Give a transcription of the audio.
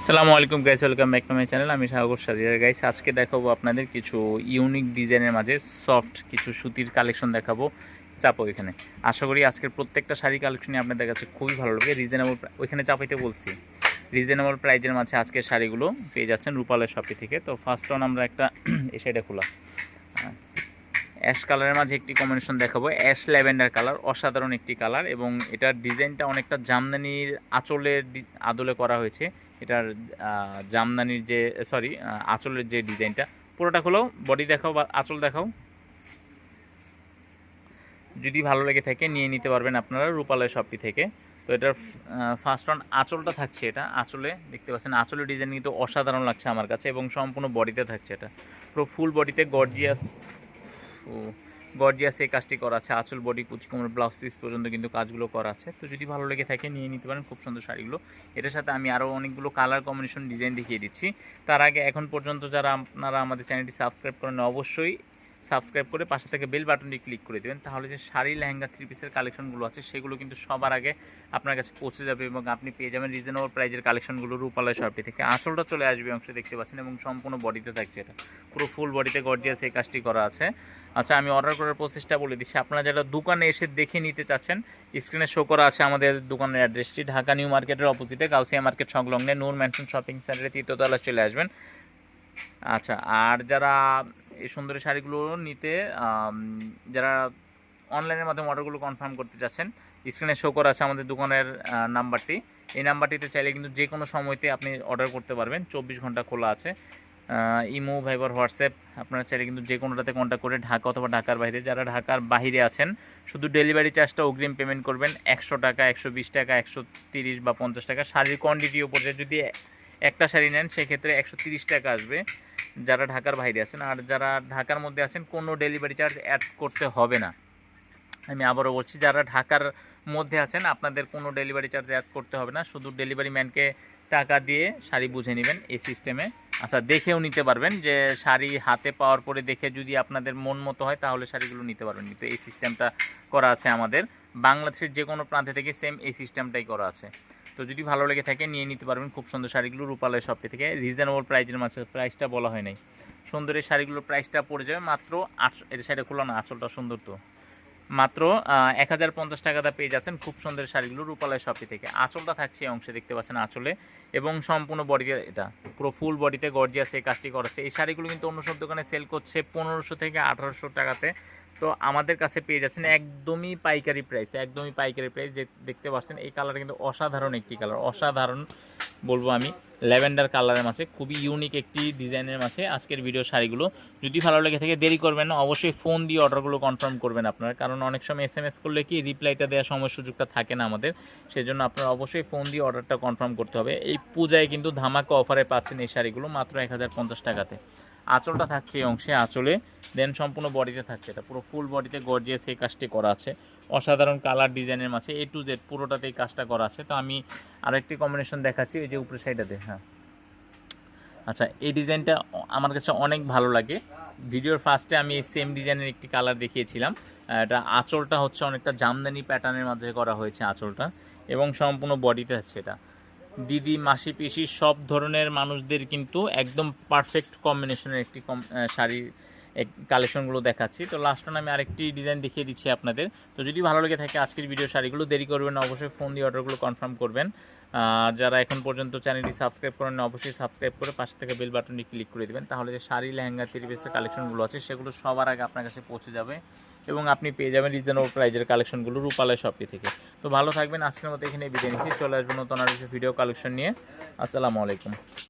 আসসালামু আলাইকুম guys welcome back to my channel আমি সাগর সাজিয়ার গাইস আজকে দেখাবো আপনাদের কিছু ইউনিক ডিজাইনের মাঝে সফট কিছু সুতির কালেকশন দেখাবো। চাপো এখানে। আশা করি আজকের প্রত্যেকটা শাড়ি কালেকশনই আপনাদের কাছে খুবই ভালো লাগবে রিজনেবল ওইখানে চাপাইতে বলছি। রিজনেবল প্রাইজের মাঝে আজকের শাড়িগুলো পেয়ে যাচ্ছেন রূপালয় শপি থেকে। তো ফার্স্ট অন আমরা একটা এই সাইডে খোলা অ্যাশ কালারের মাঝে একটি কম্বিনেশন দেখাবো। অ্যাশ ল্যাভেন্ডার কালার অসাধারণ একটি কালার এবং এটার ডিজাইনটা অনেকটা জামদানির আঁচলের আদলে করা হয়েছে। এটার জামদানির যে সরি আঁচলের যে ডিজাইনটা। পুরোটা খোলো বডি দেখাও বা আঁচল দেখাও। যদি ভালো লেগে থাকে, নিয়ে নিতে পারবেন আপনারা রূপালয় শপটি থেকে। তো এটার ফার্স্ট অন আঁচলটা থাকছে এটা, আঁচলে। দেখতে পাচ্ছেন, আঁচলের ডিজাইন কিন্তু অসাধারণ লাগছে আমার কাছে এবং সম্পূর্ণ বডিতে থাকছে এটা। পুরো ফুল বডিতে গর্জিয়াস ও, গর্জিয়াস এই কাজটি করা আছে। আঁচল, বডি কুচকুমোর ব্লাউজ পিস পর্যন্ত কিন্তু কাজগুলো করা আছে। তো যদি ভালো লেগে থাকে, নিয়ে নিতে পারেন খুব সুন্দর শাড়িগুলো। এটার সাথে আমি আরও অনেকগুলো কালার কম্বিনেশন ডিজাইন দেখিয়ে দিচ্ছি। তার আগে এখন পর্যন্ত যারা আপনারা আমাদের চ্যানেলটি সাবস্ক্রাইব করেন অবশ্যই সাবস্ক্রাইব করে পাশে থেকে বেল বাটনটি ক্লিক করে দেবেন। তাহলে যে শাড়ি, লেহেঙ্গা থ্রি পিসের কালেকশনগুলো আছে, সেগুলো কিন্তু সবার আগে আপনার কাছে পৌঁছে যাবে এবং আপনি পেয়ে যাবেন রিজনেবল প্রাইজের কালেকশনগুলো রূপালয় শপটি থেকে। আঁচলটা চলে আসবে অংশ দেখতে পাচ্ছেন এবং সম্পূর্ণ বডিতে থাকছে এটা। পুরো ফুল বডিতে গর্জিয়াস এই কাজটি করা আছে। আচ্ছা আমি অর্ডার করার প্রসেসটা বলে দিচ্ছি। আপনারা যারা দোকানে এসে দেখে নিতে চাচ্ছেন স্ক্রিনে শো করা আছে আমাদের দোকানের অ্যাড্রেসটি ঢাকা নিউ মার্কেটের অপোজিটে গাউসিয়া মার্কেট সংলগ্নে নূর ম্যানশন শপিং সেন্টারে তৃতীয়তলা চলে আসবেন। আচ্ছা আর যারা এই সুন্দর শাড়িগুলো নিতে যারা অনলাইনের মাধ্যমে অর্ডারগুলো কনফার্ম করতে চাচ্ছেন স্ক্রিনে শো করা আছে আমাদের দোকানের নাম্বারটি এই নাম্বারটিতে চাইলে কিন্তু যে কোনো সময়তে আপনি অর্ডার করতে পারবেন। চব্বিশ ঘণ্টা খোলা আছে। ইমো ভাইবার হোয়াটসঅ্যাপ, আপনারা চাইলে কিন্তু যে কোনোটাতে কন্ট্যাক্ট করে ঢাকা অথবা ঢাকার বাইরে, যারা ঢাকার বাইরে আছেন, শুধু ডেলিভারি চার্জটা অগ্রিম পেমেন্ট করবেন। একশো টাকা, একশো বিশ টাকা, একশো তিরিশ বা পঞ্চাশ টাকা। শাড়ির কোয়ান্টিটি উপরে যদি একটা শাড়ি নেন, সেক্ষেত্রে একশো তিরিশ টাকা আসবে। যারা ঢাকার বাইরে আছেন আর যারা ঢাকার মধ্যে আছেন, কোনো ডেলিভারি চার্জ অ্যাড করতে হবে না। আমি আবারও বলছি, যারা ঢাকার মধ্যে আছেন, আপনাদের কোনো ডেলিভারি চার্জ অ্যাড করতে হবে না। শুধু ডেলিভারি ম্যানকে টাকা দিয়ে শাড়ি বুঝে নেবেন এই সিস্টেমে আচ্ছা দেখেও নিতে পারবেন যে শাড়ি হাতে পাওয়ার পরে দেখে যদি আপনাদের মন মতো হয়, তাহলে শাড়িগুলো নিতে পারবেন। কিন্তু এই সিস্টেমটা করা আছে আমাদের। বাংলাদেশের যে কোনো প্রান্তে থেকে সেম এই সিস্টেমটাই করা আছে। তো যদি ভালো লেগে থাকে, নিয়ে নিতে পারবেন। খুব সুন্দর শাড়িগুলো রূপালয় শপটি থেকে। রিজনেবল প্রাইজের মাঝে প্রাইসটা বলা হয় নাই। সুন্দর এই শাড়িগুলোর প্রাইসটা পড়ে যাবে মাত্র আটশো এর সাইডে খোলা না, আঁচলটা সুন্দর তো। মাত্র এক হাজার পঞ্চাশ টাকাটা পেয়ে যাচ্ছেন খুব সুন্দর শাড়িগুলো রূপালয় শপি থেকে। আঁচলটা থাকছে এই অংশে দেখতে পাচ্ছেন আঁচলে। এবং সম্পূর্ণ বডিতে এটা, পুরো ফুল বডিতে গর্জিয়াস এই কাজটি করাচ্ছে এই শাড়িগুলো কিন্তু অন্য সব দোকানে সেল করছে পনেরোশো থেকে আঠারোশো টাকাতে। তো আমাদের কাছে পেয়ে যাচ্ছেন একদমই পাইকারি প্রাইস একদমই পাইকারি প্রাইস যে দেখতে পাচ্ছেন, এই কালার কিন্তু অসাধারণ একটি কালার অসাধারণ বলব আমি। ল্যাভেন্ডার কালারের মাঝে, খুবই ইউনিক একটি ডিজাইনের মাঝে আজকের ভিডিও শাড়িগুলো। যদি ভালো লেগে থাকে, দেরি করবেন না, অবশ্যই ফোন দিয়ে অর্ডারগুলো কনফার্ম করবেন আপনারা, কারণ অনেক সময় এস এম এস করলে কি রিপ্লাইটা দেওয়ার সময় সুযোগটা থাকে না আমাদের সেই জন্য আপনারা অবশ্যই ফোন দিয়ে অর্ডারটা কনফার্ম করতে হবে। এই পূজায় কিন্তু ধামাকা অফারে পাচ্ছেন এই শাড়িগুলো, মাত্র এক হাজার পঞ্চাশ টাকাতে। আঁচলটা থাকছে এই অংশে আঁচলে দেন সম্পূর্ণ বডিতে থাকছে। এটা পুরো ফুল বডিতে গর্জিয়াস এই কাজটি করা আছে। অসাধারণ কালার ডিজাইনের মাঝে এ টু জেড পুরোটাতে এই কাজটা করা আছে। তো আমি আরেকটি কম্বিনেশন দেখাচ্ছি, এই যে উপরে সাইডটাতে হ্যাঁ। আচ্ছা এই ডিজাইনটা আমার কাছে অনেক ভালো লাগে। ভিডিওর ফার্স্টে আমি সেম ডিজাইনের একটি কালার দেখিয়েছিলাম। এটা আঁচলটা হচ্ছে অনেকটা জামদানি প্যাটার্নের মাঝে করা হয়েছে আঁচলটা, এবং সম্পূর্ণ বডিতে আছে এটা। দিদি, মাসি, পিসি সব ধরনের মানুষদের কিন্তু একদম পারফেক্ট কম্বিনেশনের একটি কম শাড়ির শাড়ি কালেকশনগুলো দেখাচ্ছি। তো লাস্ট আমি আরেকটি ডিজাইন দেখিয়ে দিচ্ছি আপনাদের। তো যদি ভালো লেগে থাকে আজকের ভিডিও শাড়িগুলো, দেরি করবেন অবশ্যই ফোন দিয়ে অর্ডারগুলো কনফার্ম করবেন। আর যারা এখন পর্যন্ত চ্যানেলটি সাবস্ক্রাইব করেন অবশ্যই সাবস্ক্রাইব করে পাশে থেকে বেল বাটনটি ক্লিক করে দেবেন। তাহলে যে শাড়ি, লেহেঙ্গা থ্রি পিসের কালেকশনগুলো আছে, সেগুলো সবার আগে আপনার কাছে পৌঁছে যাবে। এবং আপনি পেয়ে যাবেন রিজনেবল প্রাইজের কালেকশনগুলো রূপালয় শপটি থেকে। তো ভালো থাকবেন, আজকের মতো এখানে বিদায় নিচ্ছি। চলে আসবেন নতুন আর ভিডিও কালেকশন নিয়ে। আসসালামু আলাইকুম।